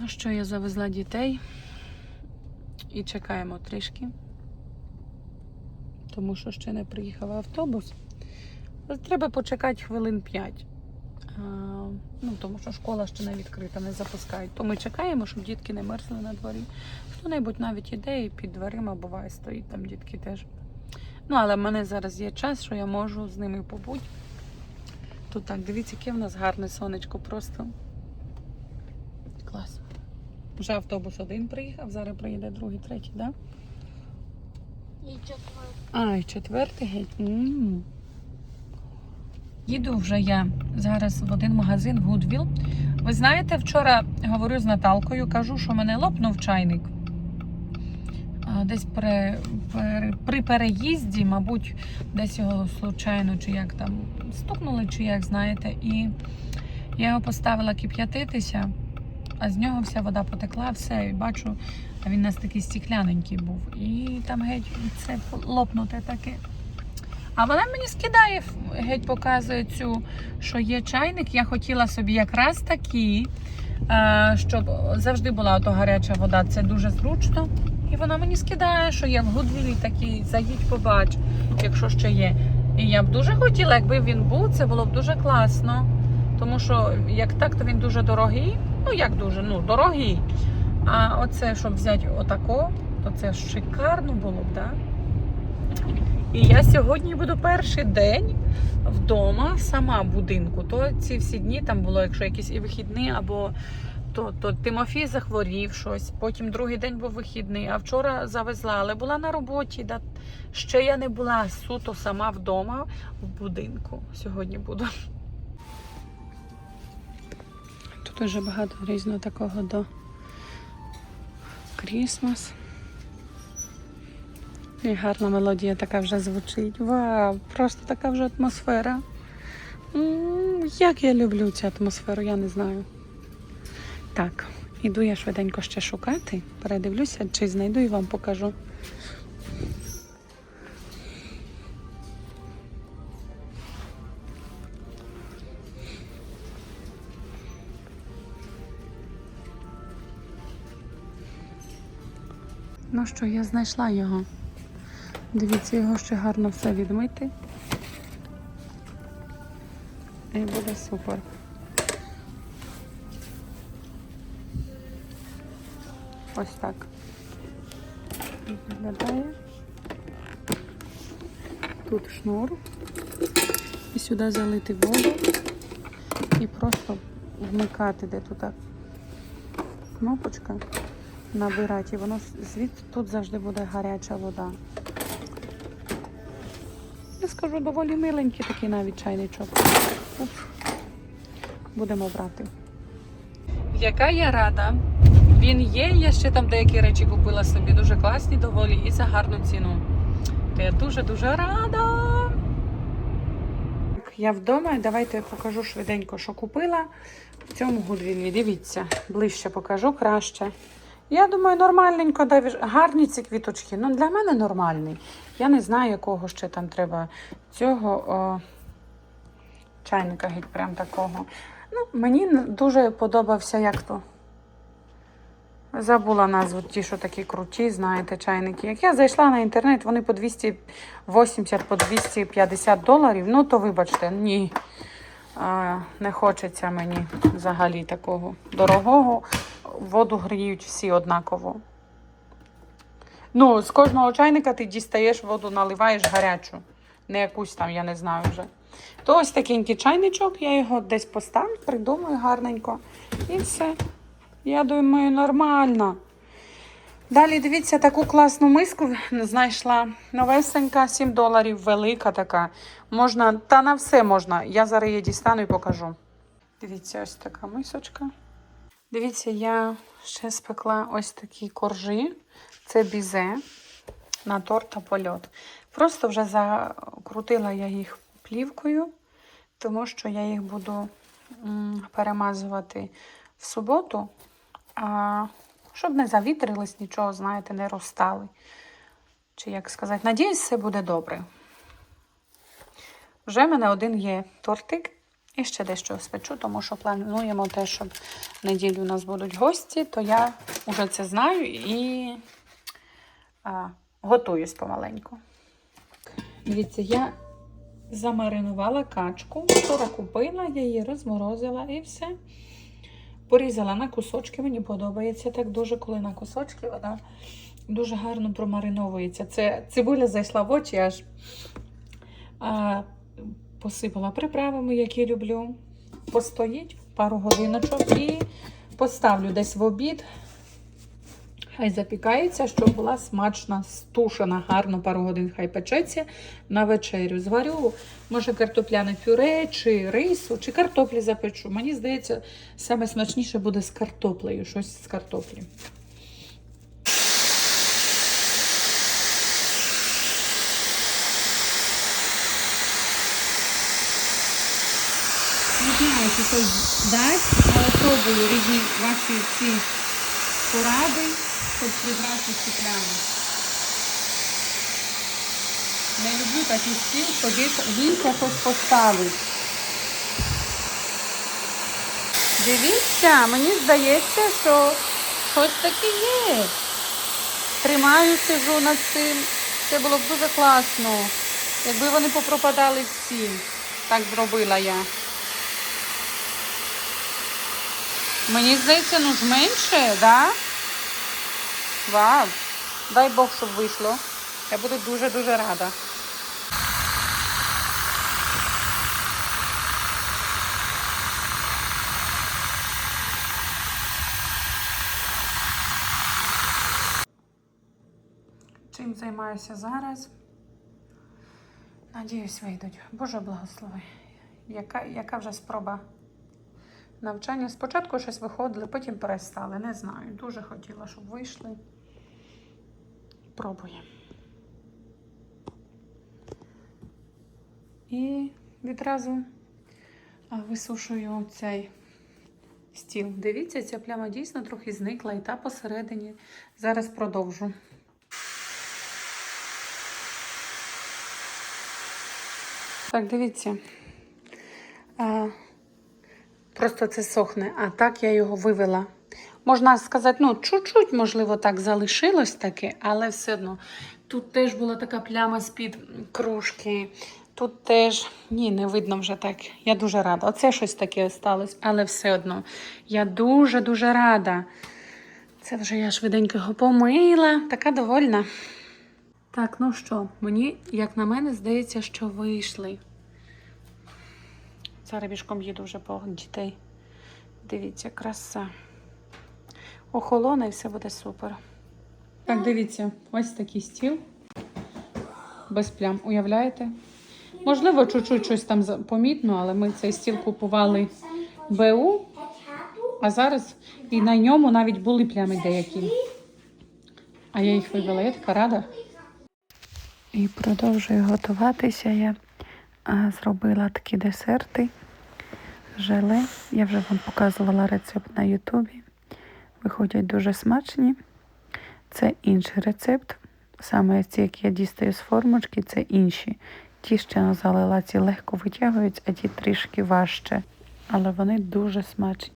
Ну що, я завезла дітей і чекаємо трішки, тому що ще не приїхав автобус. Треба почекати хвилин 5. А, ну, тому що школа ще не відкрита, не запускають. То ми чекаємо, щоб дітки не мерзли на дворі. Хто-небудь навіть іде і під дверима буває, стоїть там дітки теж. Ну, але в мене зараз є час, що я можу з ними побути. Тут так, дивіться, яке в нас гарне сонечко просто. Вже автобус один приїхав, зараз приїде другий, третій, так? Да? І четвертий. А, і четвертий геть. м Їду вже я зараз в один магазин Goodwill. Ви знаєте, вчора говорю з Наталкою, кажу, що мене лопнув чайник. Десь при, при, при переїзді, мабуть, десь його случайно, чи як там стукнули, чи як знаєте. І я його поставила кип'ятитися, а з нього вся вода потекла, все, і бачу, а він у нас такий стікляненький був. І там геть це лопнуте таке. А вона мені скидає, геть показує цю, що є чайник. Я хотіла собі якраз такий, е, щоб завжди була ото гаряча вода. Це дуже зручно. І вона мені скидає, що є в Гудвілі такий, заїдь, побач, якщо ще є. І я б дуже хотіла, якби він був, це було б дуже класно. Тому що як так, то він дуже дорогий. Ну як дуже, ну дорогий. А оце, щоб взяти отако, то це шикарно було б, так? І я сьогодні буду перший день вдома, сама в будинку. То ці всі дні там було, якщо якісь і вихідні, або то, то Тимофій захворів щось, потім другий день був вихідний, а вчора завезла, але була на роботі. Да. Ще я не була суто сама вдома в будинку. Сьогодні буду. Дуже багато різного такого до Крісмас. І гарна мелодія така вже звучить. Вау! Просто така вже атмосфера. Як я люблю цю атмосферу, я не знаю. Так, іду я швиденько ще шукати. Передивлюся, чи знайду і вам покажу. Ну що, я знайшла його. Дивіться, його ще гарно все відмити. І буде супер. Ось так. Виглядає. Тут шнур. І сюди залити воду. І просто вмикати, де тут кнопочка, набирати. І воно звідти тут завжди буде гаряча вода. Я скажу, доволі миленький такий навіть чайничок. Оп. Будемо брати. Яка я рада. Він є, я ще там деякі речі купила собі дуже класні, доволі і за гарну ціну. То я дуже-дуже рада. Я вдома і давайте я покажу швиденько, що купила. В цьому гудвілі. Дивіться, ближче покажу краще. Я думаю, нормальненько, да, гарні ці квіточки. Ну, для мене нормальний. Я не знаю, якого ще там треба цього о, чайника геть прям такого. Ну, мені дуже подобався, як то. Забула назву ті, що такі круті, знаєте, чайники. Як я зайшла на інтернет, вони по 280, по 250 доларів. Ну, то вибачте, ні. Не хочеться мені взагалі такого дорогого. Воду гріють всі однаково. Ну, з кожного чайника ти дістаєш воду, наливаєш гарячу. Не якусь там, я не знаю вже. То ось такенький чайничок, я його десь поставлю, придумаю гарненько. І все. Я думаю, нормально. Далі дивіться, таку класну миску знайшла. Новесенька, 7 доларів, велика така. Можна, та на все можна. Я зараз її дістану і покажу. Дивіться, ось така мисочка. Дивіться, я ще спекла ось такі коржі. Це бізе на торт та польот. Просто вже закрутила я їх плівкою, тому що я їх буду перемазувати в суботу, а, щоб не завітрились, нічого, знаєте, не розстали. Чи як сказати, надіюсь, все буде добре. Вже в мене один є тортик, І ще дещо спечу, тому що плануємо те, щоб в неділю у нас будуть гості, то я вже це знаю і а, готуюсь помаленьку. Дивіться, я замаринувала качку. Вчора купила, я її розморозила і все. Порізала на кусочки. Мені подобається так дуже, коли на кусочки вона дуже гарно промариновується. Це цибуля зайшла в очі, аж а, посипала приправами, які люблю. Постоїть пару годиночок і поставлю десь в обід. Хай запікається, щоб була смачна, стушена, гарно пару годин хай печеться на вечерю. Зварю, може, картопляне пюре, чи рису, чи картоплі запечу. Мені здається, саме смачніше буде з картоплею, щось з картоплі. Не хтось дасть, але пробую різні ваші ці поради, щоб прибрати плями. Не люблю такий стіл, що вінця щось поставить. Дивіться, мені здається, що щось таке є. Тримаю, сижу над цим. Це було б дуже класно. Якби вони попропадали всі. Так зробила я. Мені здається, ну ж менше, да? Вау! Дай Бог, щоб вийшло. Я буду дуже-дуже рада. Чим займаюся зараз? Надіюсь, вийдуть. Боже благослови. Яка, яка вже спроба навчання? Спочатку щось виходили, потім перестали. Не знаю. Дуже хотіла, щоб вийшли. Пробуємо. І відразу висушую цей стіл. Дивіться, ця пляма дійсно трохи зникла, і та посередині. Зараз продовжу. Так, дивіться. Просто це сохне, а так я його вивела. Можна сказати, ну, чуть-чуть, можливо, так залишилось таке, але все одно. Тут теж була така пляма з-під кружки. Тут теж, ні, не видно вже так. Я дуже рада. Оце щось таке осталось, але все одно. Я дуже-дуже рада. Це вже я швиденько його помила, така довольна. Так, ну що, мені, як на мене, здається, що вийшли. Зараз бішком їду вже по дітей. Дивіться, краса. Охолоне і все буде супер. Так, дивіться, ось такий стіл. Без плям. Уявляєте? Можливо, чуть-чуть щось там помітно, але ми цей стіл купували БУ, а зараз і на ньому навіть були плями деякі. А я їх вивела, я така рада. І продовжую готуватися. Я зробила такі десерти, желе. Я вже вам показувала рецепт на Ютубі. Виходять дуже смачні. Це інший рецепт. Саме ці, які я дістаю з формочки, це інші. Ті ще залила, ці легко витягують, а ті трішки важче. Але вони дуже смачні.